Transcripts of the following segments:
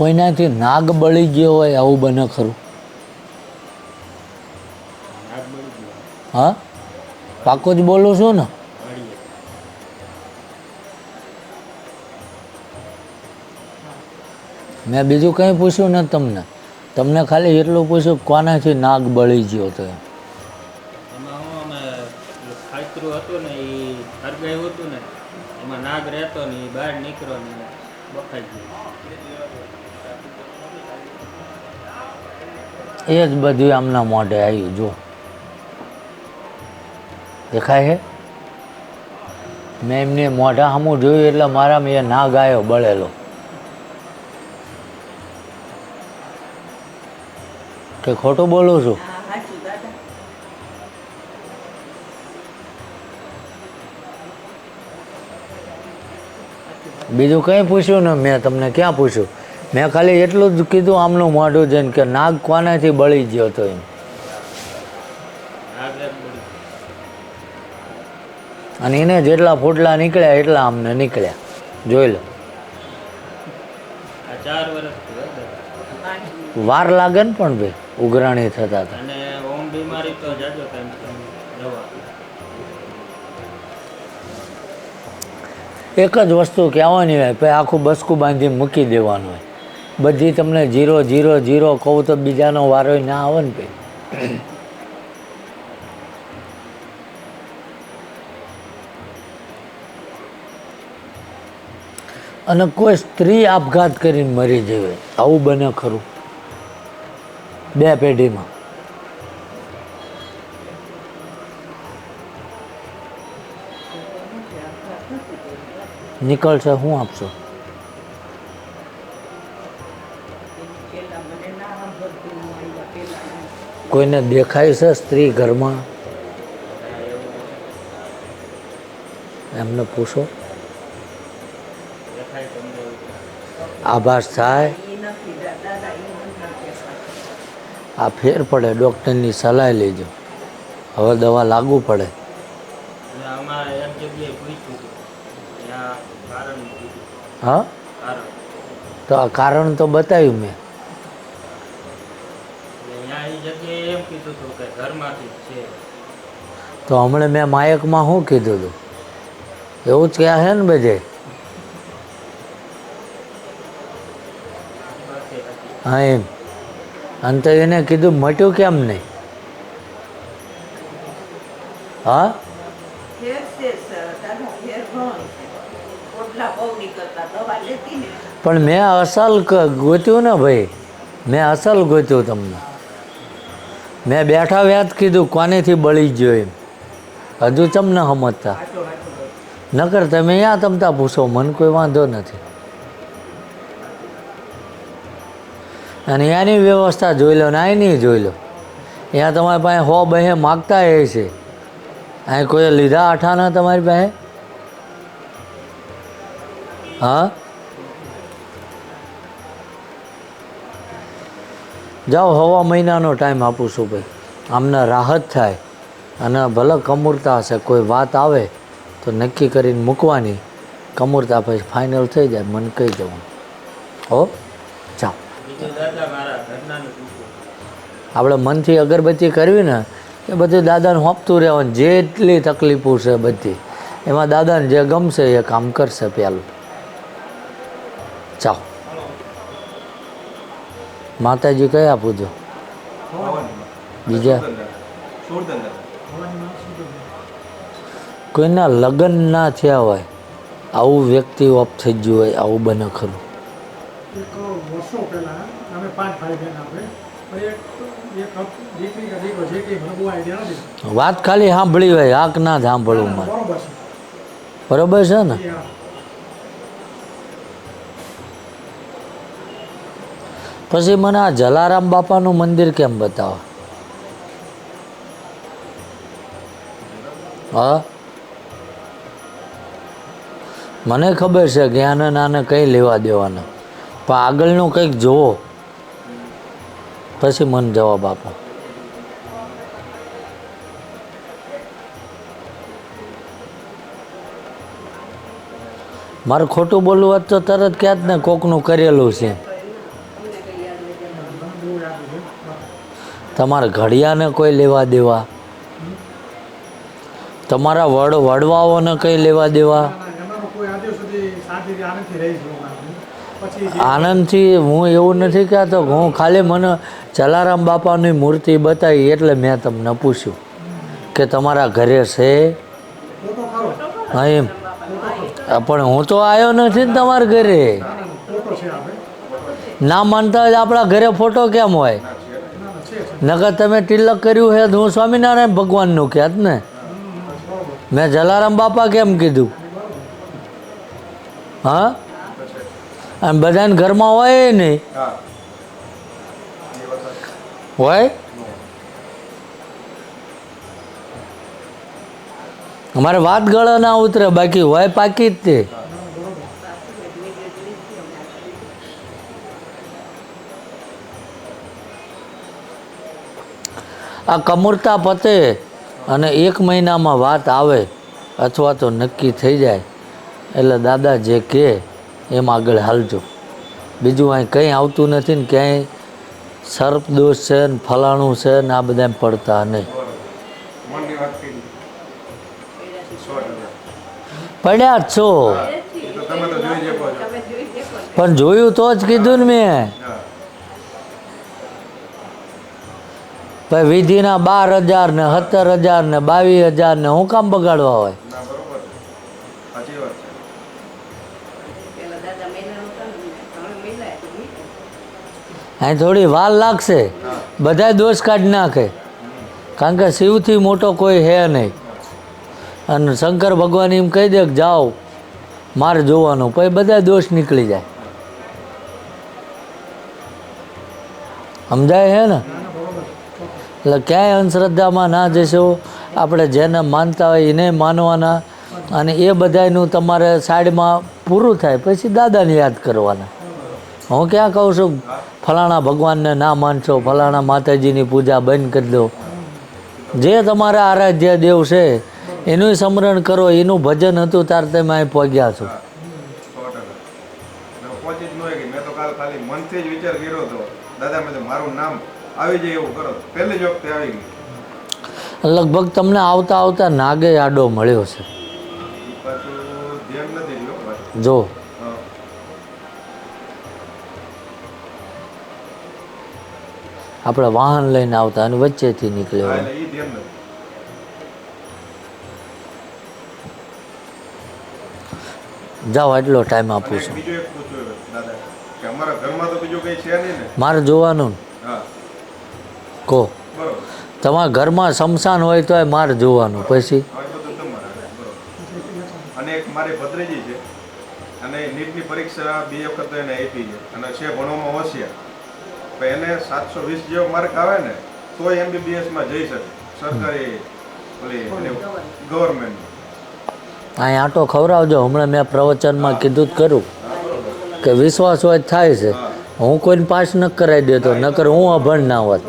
કોઈનાથી નાગ બળી ગયો હોય આવું બને ખરું? હા? પાકો જ બોલું છું ને? મેં બીજું કંઈ પૂછ્યું ને તમને. તમને ખાલી એટલું પૂછ્યું કોનાથી નાગ બળી ગયો તો હતું ને નાગ રહેતો ને બહાર નીકળ્યો ને, બફાઈ ગયો. એ જ બધું આમના મોઢે આવ્યું જો દેખાય છે? મેં એમને મોઢા સામું જોયું એટલે મારામાં એ ના ગાયો બળેલો. કે ખોટું બોલું છું? બીજું કંઈ પૂછ્યું ને મેં તમને ક્યાં પૂછ્યું? મેં ખાલી એટલું જ કીધું આમનું મોઢું જઈને કે નાગ કોનાથી બળી ગયો હતો એમ. અને એને જેટલા ફોટલા નીકળ્યા એટલા અમને નીકળ્યા. જોઈ લો. વાર લાગે ને પણ ભાઈ ઉઘરાણી થતા હતા. એક જ વસ્તુ કહેવાની હોય પછી આખું બસકું બાંધી મૂકી દેવાનું હોય. બધી તમને જીરો જીરો જીરો કહું તો બીજાનો વારો ના આવે ને ભાઈ. અને કોઈ સ્ત્રી આપઘાત કરીને મરી જવે, આવું બને ખરું. બે પેઢીમાં. નીકળશે, હું આપશો? કોઈને દેખાય છે સ્ત્રી ઘરમાં? એમને પૂછો. આભાસ થાય. આ ફેર પડે, ડૉક્ટરની સલાહ લેજો. હવે દવા લાગુ પડે. હા? તો આ કારણ તો બતાવ્યું મેં. જગ્યાએ એમ કીધું હતું કે ઘરમાંથી છે. તો હમણાં મેં માયકમાં શું કીધું હતું એવું જ ક્યાં છે ને બધે? હા એમ. અને તો એને કીધું મટ્યું કેમ નહીં? હા? પણ મેં અસલ ગોત્યું ને ભાઈ. મેં અસલ ગોત્યું તમને. મેં બેઠા વ્યાજ કીધું, કોનેથી બળી ગયો એમ? હજુ તમને સમજતા નકર તમે યા તમતા પૂછો, મને કોઈ વાંધો નથી. અને એની વ્યવસ્થા જોઈ લો ને નહીં જોઈ લો. ત્યાં તમારી પાસે હો બહે માગતા એ છે. અહીં કોઈ લીધા આઠાના તમારી પાસે? હા? જાઓ, હવા મહિનાનો ટાઈમ આપું છું ભાઈ. આમને રાહત થાય અને ભલે કમૂરતા હશે, કોઈ વાત આવે, તો નક્કી કરીને મૂકવાની. કમૂરતા પછી ફાઇનલ થઈ જાય, મને કહી દેવાનું હો પૂછ્યું આપણે મનથી અગરબત્તી કરવી ને, એ બધું દાદાને હોપતું રહેવાનું, જેટલી તકલીફો છે બધી. એમાં દાદાને જે ગમશે એ કામ કરશે પહેલું ચાલો માતાજી કયા પૂજો? બીજા? કોઈના લગ્ન ના થયા હોય આવું વ્યક્તિ ઓફ થઈ ગયું હોય આવું બને ખરું. એક વર્ષો પહેલાં અમે પાંચ ભાઈ બહેન આપણે વાત ખાલી સાંભળી હોય આંખ ના સાંભળવું મારે. બરોબર છે. ને? પછી મને આ જલારામ બાપાનું મંદિર કેમ બતાવો? હા? મને ખબર છે કે આને નાને કંઈ લેવા દેવાના. પણ આગળનું કંઈક જુઓ પછી મને જવાબ આપો. મારે ખોટું બોલવું હોત તો તરત ક્યાં જ ને કોકનું કરેલું છે. તમારા ઘડિયાને કોઈ લેવા દેવા? તમારા વડ વડવાઓને કંઈ લેવા દેવા? આનંદથી હું એવું નથી કહેતો હું ખાલી મને જલારામ બાપાની મૂર્તિ બતાવી એટલે મેં તમને પૂછ્યું કે તમારા ઘરે છે? એમ. પણ હું તો આવ્યો નથી ને તમારા ઘરે. ના, માનતા હોય આપણા ઘરે ફોટો કેમ હોય? નકર તમે તિલક કર્યું હે હું સ્વામિનારાયણ ભગવાનનું કહેત ને? મેં જલારામ બાપા કેમ કીધું? હા? અને બધાને ઘરમાં હોય નહીં? હોય? અમારે વાત ગળો ના ઉતરે, બાકી હોય પાકી જ તે. આ કમૂરતા પતે અને એક મહિનામાં વાત આવે અથવા તો નક્કી થઈ જાય એટલે દાદા જે કહે એમ આગળ હાલજો. બીજું અહીં કંઈ આવતું નથી ને ક્યાંય સર્પ દોષ છે ને ફલાણું છે ને આ બધા પડતા નહીં. પડ્યા જ છો. પણ જોયું તો જ કીધું ને મેં. ભાઈ વિધિના બાર હજાર ને સત્તર હજાર ને બાવીસ હજાર ને હું કામ બગાડવા હોય. અહીં થોડી વાર લાગશે. બધા દોષ કાઢી નાખે. કારણ કે શિવથી મોટો કોઈ હે નહીં. અને શંકર ભગવાન એમ કહી દે કે જાઓ મારે જોવાનું. પછી બધા દોષ નીકળી જાય. સમજાય હે ને? એટલે ક્યાંય અંધશ્રદ્ધામાં ના જશો. આપણે જેને માનતા હોય એને માનવાના. અને એ બધાયનું તમારે સાઈડમાં પૂરું થાય. પછી દાદાને યાદ કરવાના. હું ક્યાં કહું છું? ફલાણા ભગવાનને ના માનશો. ફલાણા માતાજીની પૂજા બંધ કરી દો. જે તમારા આરાધ્ય દેવ છે, એનું સ્મરણ કરો. એનું ભજન હતું, ત્યારે તમે અહીં પહોંચ્યા છો. મારું નામ આવી જાય એવું કરો. પહેલી જ વખતે આવી ગયું લગભગ તમને આવતા આવતા નાગે આડો મળ્યો છે. જો. આપણે વાહન લઈને આવતા અને વચ્ચેથી નીકળ્યો. જાઓ એટલો ટાઈમ આપું છે. મારે જોવાનું. હા. કહો તમારા ઘરમાં શમશાન હોય તોય માર જોવાનું. પછી? અને એક મારી ભત્રીજી છે અને નીટની પરીક્ષા બે વખત એને આપી છે અને છે ભણવામાં હોશિયાર. પણ એને સાતસો વીસ જેવો માર્ક આવે ને તોય એમબીબીએસમાં જઈ શકે. સરકારી ઓલી ગવર્મેન્ટ અહીં આટો ખવડાવજો. હમણાં મેં પ્રવચનમાં કીધું જ કરું કે વિશ્વાસ હોય થાય છે. હું. કોઈને પાસ ન કરાવી દેતો નકર હું અભણ ના હોત.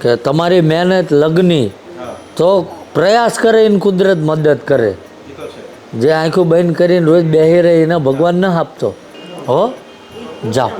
કે તમારી મહેનત લગની તો પ્રયાસ કરે એને કુદરત મદદ કરે. જે આંખું બંધ કરીને રોજ બેહી રહી એને ભગવાન ન આપતો. હો? જાઓ.